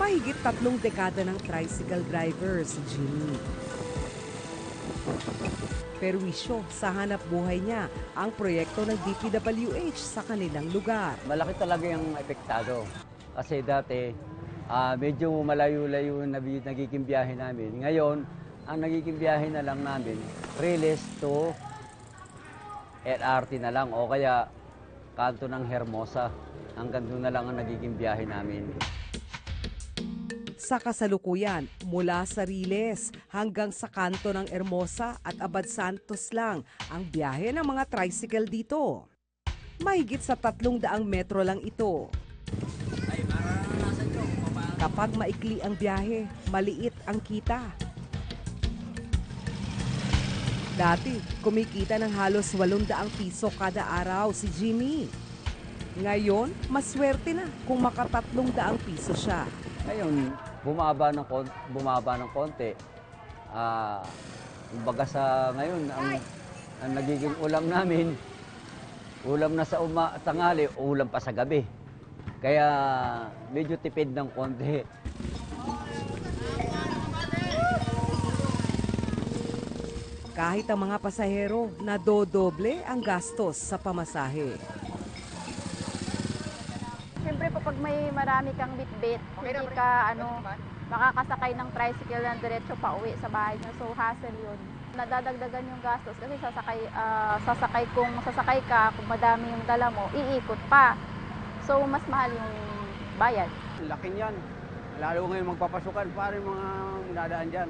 Mahigit tatlong dekada ng tricycle driver si Jimmy. Perwisyo sa hanap buhay niya ang proyekto ng DPWH sa kanilang lugar. malaki talaga yung epektado. Kasi dati, ah, medyo malayo-layo na nagiging biyahe namin. Ngayon, ang nagiging biyahe na lang namin, Riles to LRT na lang o kaya kanto ng Hermosa. Hanggang doon na lang ang nagiging biyahe namin. Sa kasalukuyan, mula sa Riles hanggang sa kanto ng Hermosa at Abad Santos lang ang biyahe ng mga tricycle dito. Mahigit sa tatlong daang metro lang ito. Kapag maikli ang biyahe, maliit ang kita. Dati, kumikita ng halos 800 piso kada araw si Jimmy. Ngayon, maswerte na kung makatatlong daang piso siya. Ngayon, bumaba ng, kon- bumaba ng konti. Ah, kumbaga sa ngayon, ang, ang nagiging ulam namin, ulam na sa uma, tangali, ulam pa sa gabi. Kaya medyo tipid ng konti. Kahit ang mga pasahero nadodoble ang gastos sa pamasahe. Siyempre po pag may marami kang bitbit, hindi ka ano, makakasakay ng tricycle ng diretso pa uwi sa bahay niyo. So hassle yun. Nadadagdagan yung gastos kasi sasakay, ah, sasakay kung sasakay ka, kung madami yung dala mo, iikot pa. So mas mahal yung bayad. Laki niyan. Lalo ngayon magpapasukan, pare mga nadaan dyan.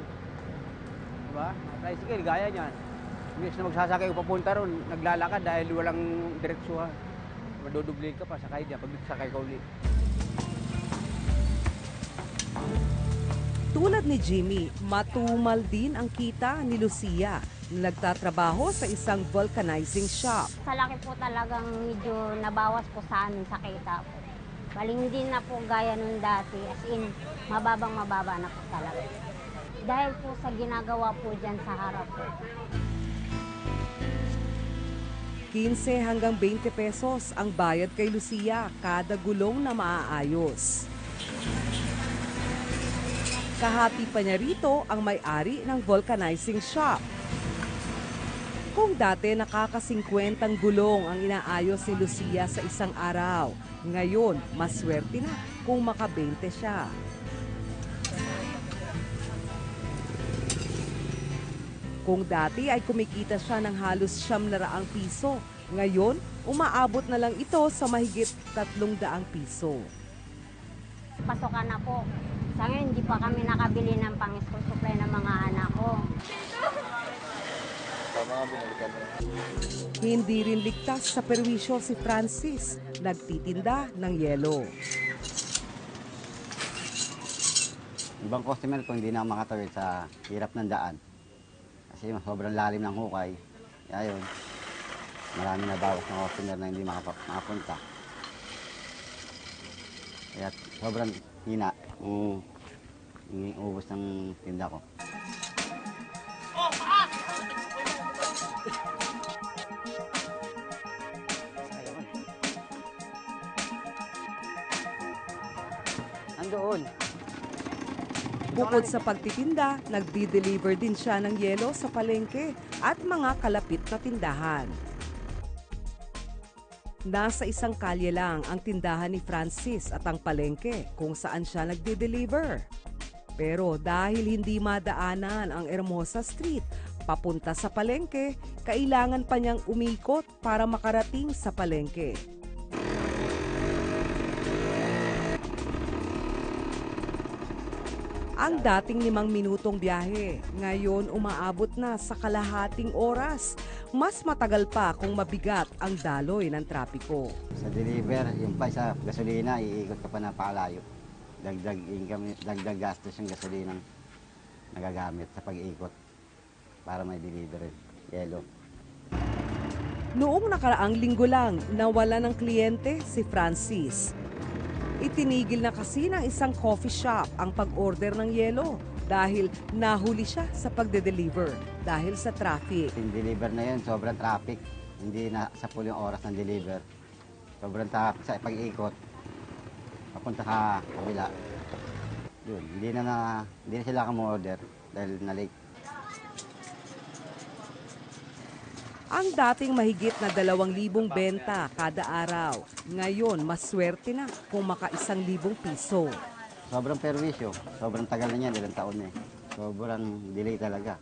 Diba? Tricycle, gaya niyan. Imbes na magsasakay o papunta ron, naglalakad dahil walang diretsuhan. Madudublig ka pa, sakay dyan, pag sakay ka ulit. Tulad ni Jimmy, matumal din ang kita ni Lucia na nagtatrabaho sa isang vulcanizing shop. Sa laki po talagang medyo nabawas po sa amin sa kita po. Bali hindi na po gaya nung dati, as in mababang mababa na po talaga. Dahil po sa ginagawa po dyan sa harap po. 15 hanggang 20 pesos ang bayad kay Lucia kada gulong na maaayos. Kahati pa niya rito ang may-ari ng vulcanizing shop. Kung dati nakaka-50 gulong ang inaayos ni Lucia sa isang araw, ngayon maswerte na kung maka-20 siya. Kung dati ay kumikita siya ng halos siyam na raang piso, ngayon umaabot na lang ito sa mahigit tatlong daang piso. Pasokan na po. Sa ngayon, hindi pa kami nakabili ng pang-school supply ng mga anak ko. Hindi rin ligtas sa perwisyo si Francis, nagtitinda ng yelo. Ibang customer ko hindi na makatawid sa hirap ng daan. Kasi sobrang lalim ng hukay. Kaya yun, marami na bawas ng customer na hindi makapunta. Kaya sobrang hina kung yung ubos ng tinda ko. Andoon. Bukod sa pagtitinda, nagdi-deliver din siya ng yelo sa palengke at mga kalapit na tindahan. Nasa isang kalye lang ang tindahan ni Francis at ang palengke kung saan siya nagde-deliver. Pero dahil hindi madaanan ang Hermosa Street papunta sa palengke, kailangan pa niyang umikot para makarating sa palengke. Ang dating limang minutong biyahe, ngayon umaabot na sa kalahating oras. Mas matagal pa kung mabigat ang daloy ng trapiko. Sa deliver, yung pa sa gasolina, iikot ka pa na pakalayo. Dagdag income, dagdag gastos yung gasolina nagagamit sa pag-ikot para may deliver yelo. Noong nakaraang linggo lang, nawala ng kliyente si Francis. Itinigil na kasi ng isang coffee shop ang pag-order ng yelo dahil nahuli siya sa pagde-deliver dahil sa traffic. Yung deliver na yun, sobrang traffic. Hindi na sa yung oras ng deliver. Sobrang traffic sa pag-ikot. Papunta ka kabila. Yun, hindi na, na hindi na sila order dahil na-late. Ang dating mahigit na dalawang libong benta kada araw, ngayon maswerte na kung maka isang libong piso. Sobrang perwisyo, sobrang tagal na niyan, ilang taon eh. Sobrang delay talaga.